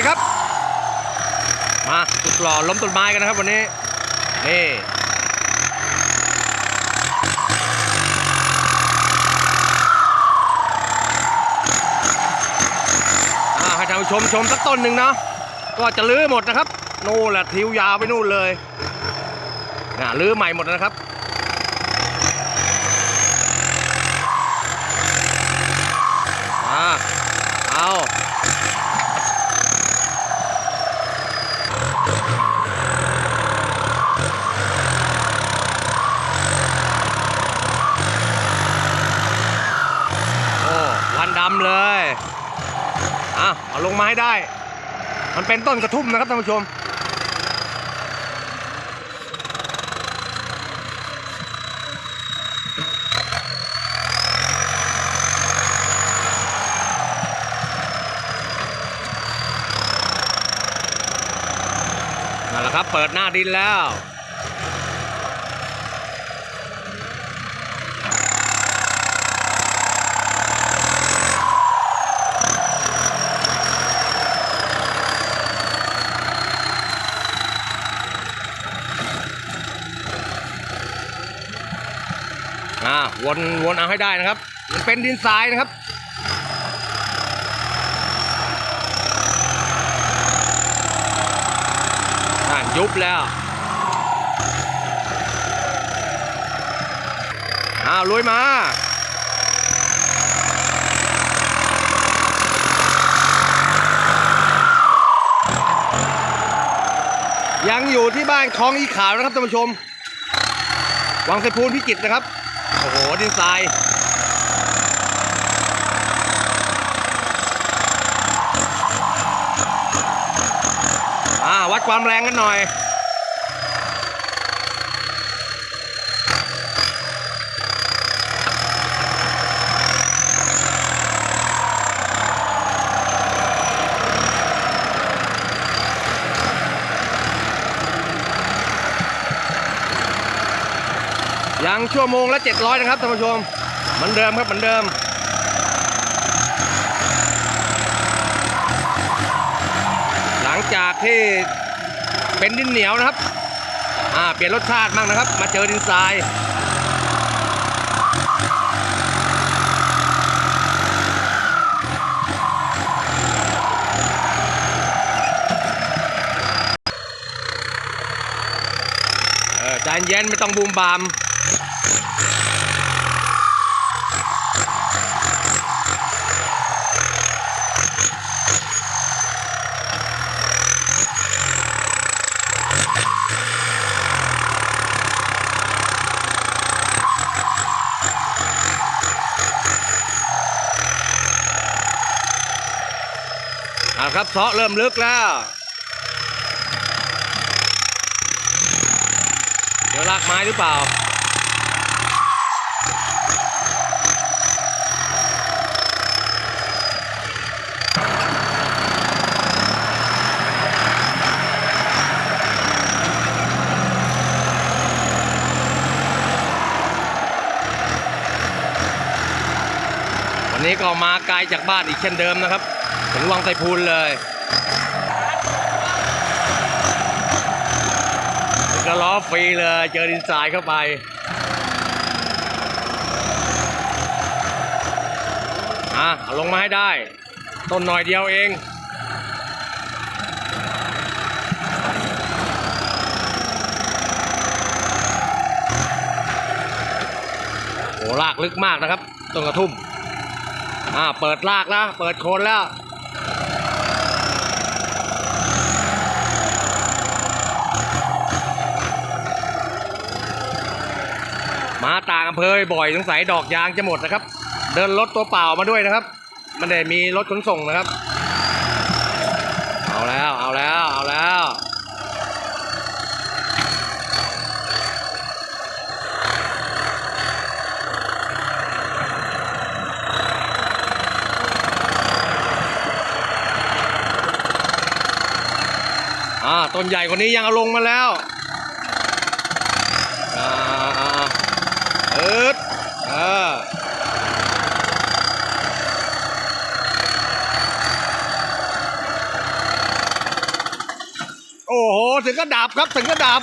ดีครับ มาสุดหล่อล้มต้นไม้กันนะครับวันนี้นี่อ่าให้ท่านผู้ชมชมสักต้นหนึ่งเนาะก็จะลื้อหมดนะครับนู่นแหละทิวยาวไปนู่นเลยนะลื้อใหม่หมดนะครับอ่าโอ้วันดำเลย อะ เอาลงมา ให้ได้ มันเป็นต้นกระทุ่มนะครับท่านผู้ชม นั่นแหละครับ เปิดหน้าดินแล้ว อ่า วนวนเอาให้ได้นะครับ มันเป็นดินทรายนะครับ ยุบแล้วอ้าวลุยมายังอยู่ที่บ้านคลองอีขาวนะครับท่านผู้ชม วังไสพูนพิจิตรนะครับ โอ้โห ดินทรายอ่าวัดความแรงกันหน่อย ยังชั่วโมงละ 700 นะครับท่านผู้ชมเหมือนเดิมครับเหมือนเดิมหลังจากที่เป็นดินเหนียวนะครับอ่าเปลี่ยนรสชาติบ้างนะครับ มาเจอดินทรายเออใจเย็นไม่ต้องบูมบาม อ่าครับเซาะเริ่มลึกแล้ว เดี๋ยวลากไม้หรือเปล่า วันนี้ก็มาไกลจากบ้านอีกเช่นเดิมนะครับ ถึงวังไสพูนเลยก็ล้อฟรีเลยเจอดินทรายเข้าไปอะเอาลงมาให้ได้ ต้นหน่อยเดียวเองโอ้ลากลึกมากนะครับต้นกระทุ่ม อ่าเปิดลากแล้ว เปิดโคนแล้ว มาต่างอำเภอบ่อยสงสัยดอกยางจะหมดนะครับ เดินรถตัวเปล่ามาด้วยนะครับ มันได้มีรถขนส่งนะครับ ต้นใหญ่กว่านี้ยังเอาลงมาแล้วเอิดเออโอ้โห ถึงกระดับครับ ถึงกระดับ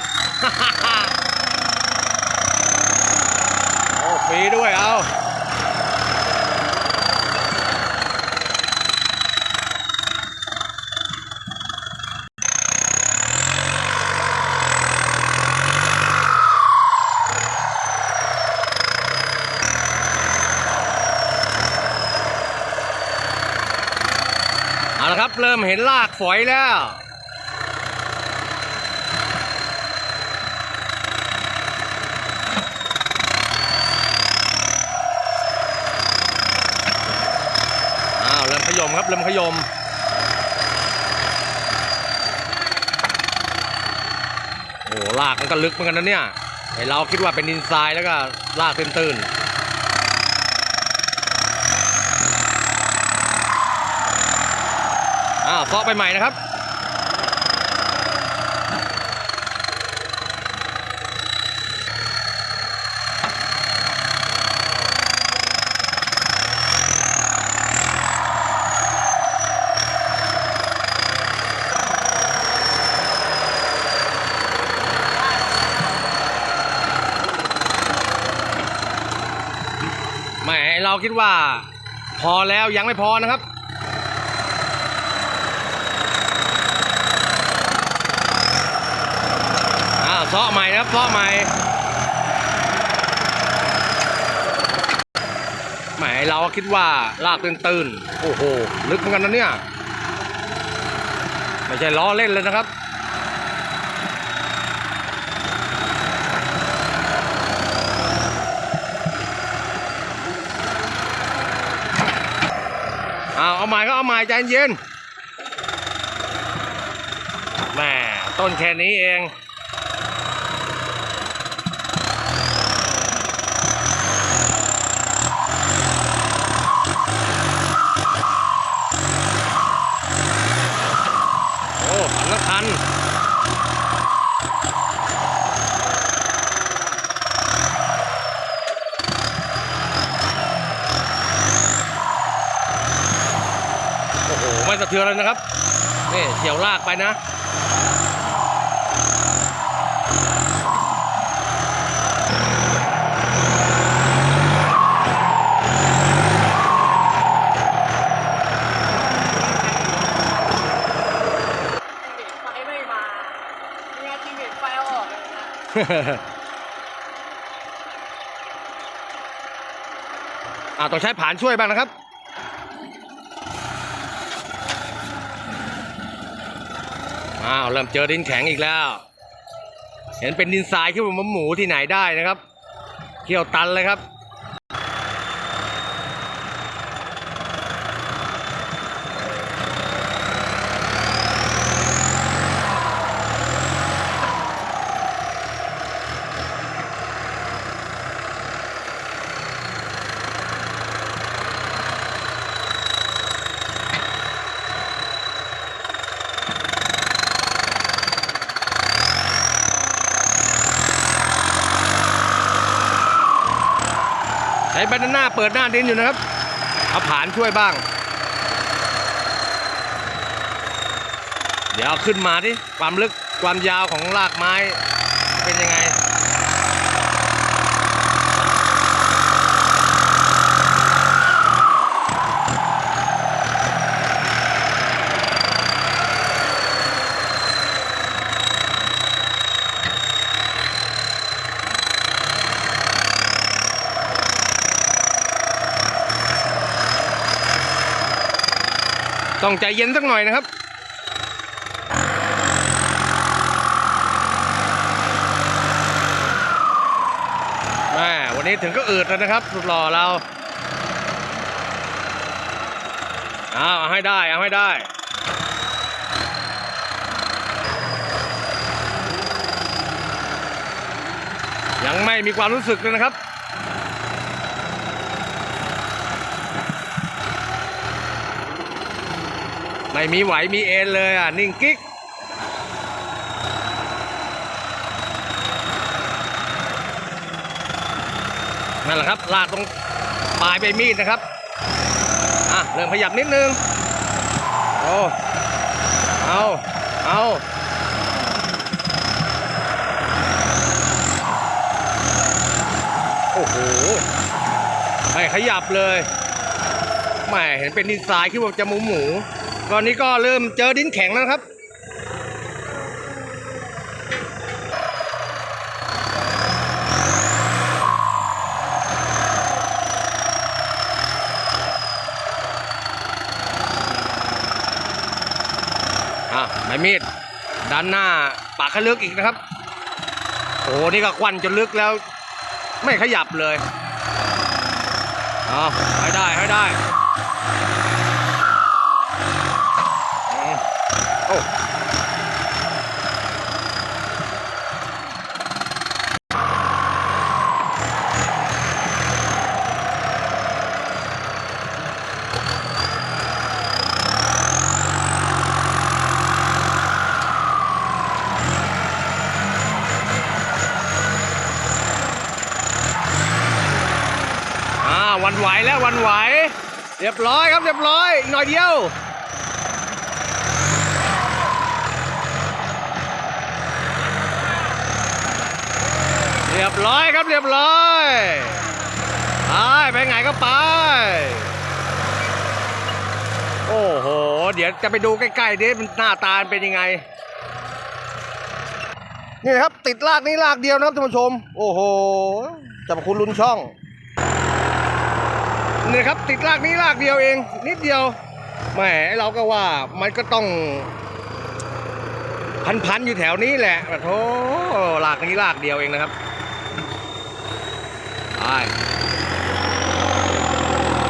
โอ้ฟรีด้วยเอา เริ่มเห็นลากฝอยแล้วอ้าวเริ่มขยมครับเริ่มขยมโอ้ลากมันก็ลึกเหมือนกันนะเนี่ยไอเราคิดว่าเป็นดินทรายแล้วก็ลากตื้นๆาวเซาะไปใหม่นะครับไม่เราคิดว่า พอแล้วยังไม่พอนะครับ อ้าว เซาะใหม่นะครับเซาะใหม่แหมไอ้เราคิดว่าลากตื้นๆโอ้โห ลึกเหมือนกันนะเนี่ย ไม่ใช่ล้อเล่นเลยนะครับเอาเอาใหม่ก็เอาใหม่ใจเย็นแหม่ต้นแค่นี้เอง สะเทือนเลยนะครับนี่เฉียวลากไปนะไฟไม่มาเนี่ยจริงเห็นไฟเอาออกเลยนะอ่าต้องใช้ผานช่วยบ้างนะครับ อ้าวเริ่มเจอดินแข็งอีกแล้ว เห็นเป็นดินทรายขึ้นมาหมูที่ไหนได้นะครับเขี่ยวตันเลยครับ ช้แบนหน้าเปิดหน้าดินอยู่นะครับ เอาผานช่วยบ้าง เดี๋ยวเอาขึ้นมาที่ความลึกความยาวของรากไม้เป็นยังไง ต้องใจเย็นสักหน่อยนะครับแม่วันนี้ถึงก็อืดแล้วนะครับ สุดหล่อเราเอาเอาให้ได้ เอาให้ได้ยังไม่มีความรู้สึกเลยนะครับ ไม่มีไหวมีเอ็นเลยอะ นิ่งกิ๊กนั่นแหละครับลาดตรงปลายใบมีดนะครับ อะ เริ่มขยับนิดนึง โอ้ เอา เอาโอ้โหไม่ขยับเลยไม่เห็นเป็นดีไซน์ยคิดว่าจะหมูหมู ตอนนี้ก็เริ่มเจอดินแข็งแล้วครับ อะไม้มีดด้านหน้าปากขลึกอีกนะครับ โอ้โหนี่ก็ควันจนลึกแล้ว ไม่ขยับเลย เอาให้ได้ให้ได้อืม โอ้าวันไหวแล้ววันไหว เรียบร้อยครับเรียบร้อยหน่อยเดียว รียบร้อยครับเรียบร้อยไปไปไหนก็ไป โอ้โห เดี๋ยวจะไปดูใกล้ๆดิมันหน้าตาเป็นยังไง นี่ครับติดลากนี้ลากเดียวนะครับท่านผู้ชม โอ้โหจับคุณลุนช่องนี่ครับติดลากนี้ลากเดียวเอง นิดเดียวแหมเราก็ว่ามันก็ต้องพันๆอยู่แถวนี้แหละโธ่ลากนี้ลากเดียวเองนะครับ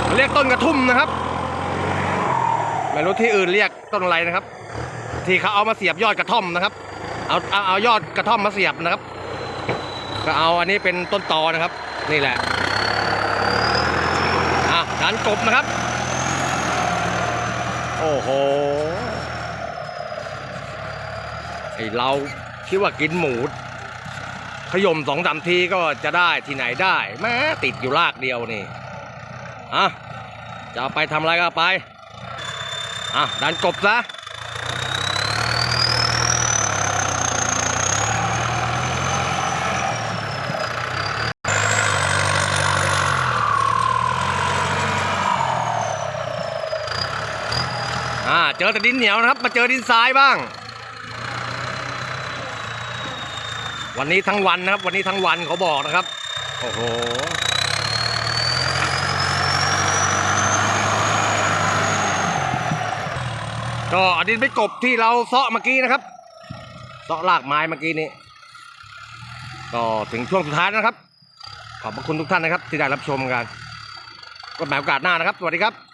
มันเรียกต้นกระทุ่มนะครับไม่รู้ที่อื่นเรียกต้นอะไรนะครับ ที่เขาเอามาเสียบยอดกระท่อมนะครับ เอาเอาเอายอดกระท่อมมาเสียบนะครับ ก็เอาอันนี้เป็นต้นตอนะครับ นี่แหละอะดันกบนะครับ โอ้โหไอเราคิดว่ากินหมู ขยมสองสามทีก็จะได้ที่ไหนได้แม้ติดอยู่ลากเดียวนี่อะจะไปทำอะไรก็ไปอะดันกบซะอ่าเจอแต่ดินเหนียวนะครับ มาเจอดินทรายบ้าง วันนี้ทั้งวันนะครับ วันนี้ทั้งวันเขาบอกนะครับ โอ้โหก็อดินไปกบที่เราเซาะเมื่อกี้นะครับเซาะลากไม้เมื่อกี้นี้ก็ถึงช่วงสุดท้ายนะครับ ขอบพระคุณทุกท่านนะครับ ที่ได้รับชมกันก็หมายโอกาสหน้านะครับ สวัสดีครับ